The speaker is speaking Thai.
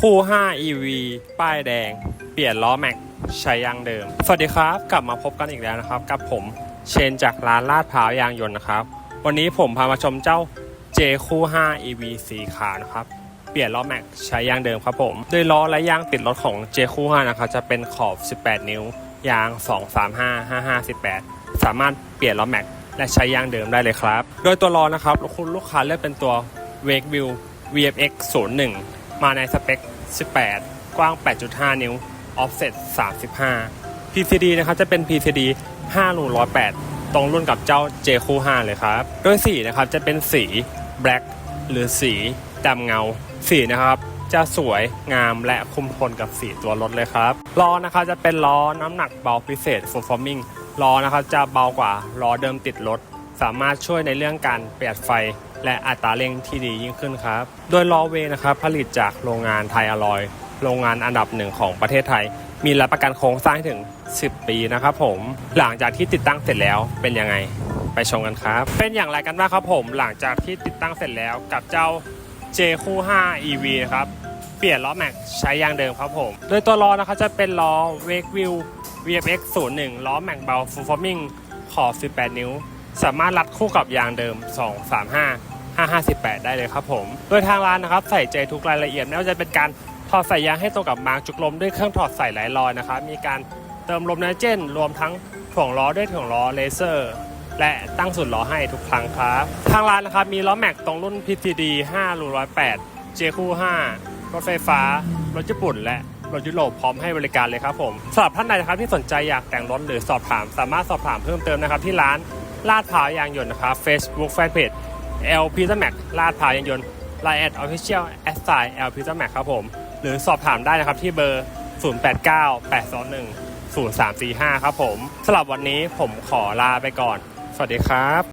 คู่ 5 EV ป้ายแดง เปลี่ยนล้อแม็กใช้ยางเดิม สวัสดีครับ กลับมาพบกันอีกแล้วนะครับ กับผมเชนจากร้านลาดพร้าวยางยนต์นะครับ วันนี้ผมพามาชมเจ้า J คู่ 5 EV สีขาวนะครับ เปลี่ยนล้อแม็กใช้ยางเดิมครับผม โดยล้อและยางติดรถของ J คู่ 5 นะครับ จะเป็นขอบ 18 นิ้ว ยาง 235 55 18 สามารถเปลี่ยนล้อแม็กและใช้ยางเดิมได้เลยครับ โดยตัวล้อนะครับคุณลูกค้าเลือกเป็นตัว Wake View VFX 01 มาในสเปค 18 กว้าง 8.5 นิ้ว offset 35 PCD นะครับจะเป็น PCD 5รู108 ตรงรุ่นกับเจ้า J คู่5เลยครับ โดยสีนะครับจะเป็นสี black หรือสีดำเงา สีนะครับจะสวยงามและคุมโทนกับสีตัวรถเลยครับ ล้อนะครับจะเป็นล้อน้ำหนักเบาพิเศษ full forming ล้อนะครับจะเบากว่าล้อเดิมติดรถ สามารถช่วยในเรื่องการประหยัดไฟ และอัตราเร่งที่ดียิ่งขึ้นครับ โดยล้อเวนะครับผลิตจากโรงงานไทยอลอยโรงงานอันดับหนึ่งของประเทศไทย มีรับประกันโครงสร้างถึง 10 ปีนะครับผมหลังจากที่ติดตั้งเสร็จแล้วเป็นยังไงไปชมกันครับ เป็นอย่างไรกันบ้างครับผมหลังจากที่ติดตั้งเสร็จแล้วกับเจ้า J คู่5 EV นะครับเปลี่ยนล้อแม็กใช้ยางเดิมครับผม โดยตัวล้อนะครับจะเป็นล้อ Wake View VFX 01ล้อแม็กเบา Full Forming ขอบ 18 นิ้ว สามารถรัดคู่กับยางเดิม 235 558 ได้เลยครับผม โดยทางร้านนะครับใส่ใจทุกรายละเอียดไม่ว่าจะเป็นการถอดใส่ยางให้ตรงกับมาร์กจุกลมด้วยเครื่องถอดใส่หลายรอยนะครับ มีการเติมลมไนโตรเจนรวมทั้งถ่วงล้อด้วยถ่วงล้อเลเซอร์ และตั้งสุดล้อให้ทุกครั้งครับ ทางร้านนะครับมีล้อแม็กตรงรุ่น PTD 5รู108 J คู่5รถไฟฟ้า รถญี่ปุ่น และรถยุโรปพร้อมให้บริการเลยครับผมสำหรับท่านใดนะครับที่สนใจอยากแต่งรถหรือสอบถาม สามารถสอบถามเพิ่มเติมนะครับที่ร้าน ลาดพร้าวยางยนต์นะครับ Facebook Fanpage L p i z a m a x ลาดพร้าวยางยนต์ Line at Official a s s i L p i z a m a x ครับผม หรือสอบถามได้นะครับที่เบอร์ 089 821 0345 ครับผมสำหรับวันนี้ผมขอลาไปก่อน สวัสดีครับ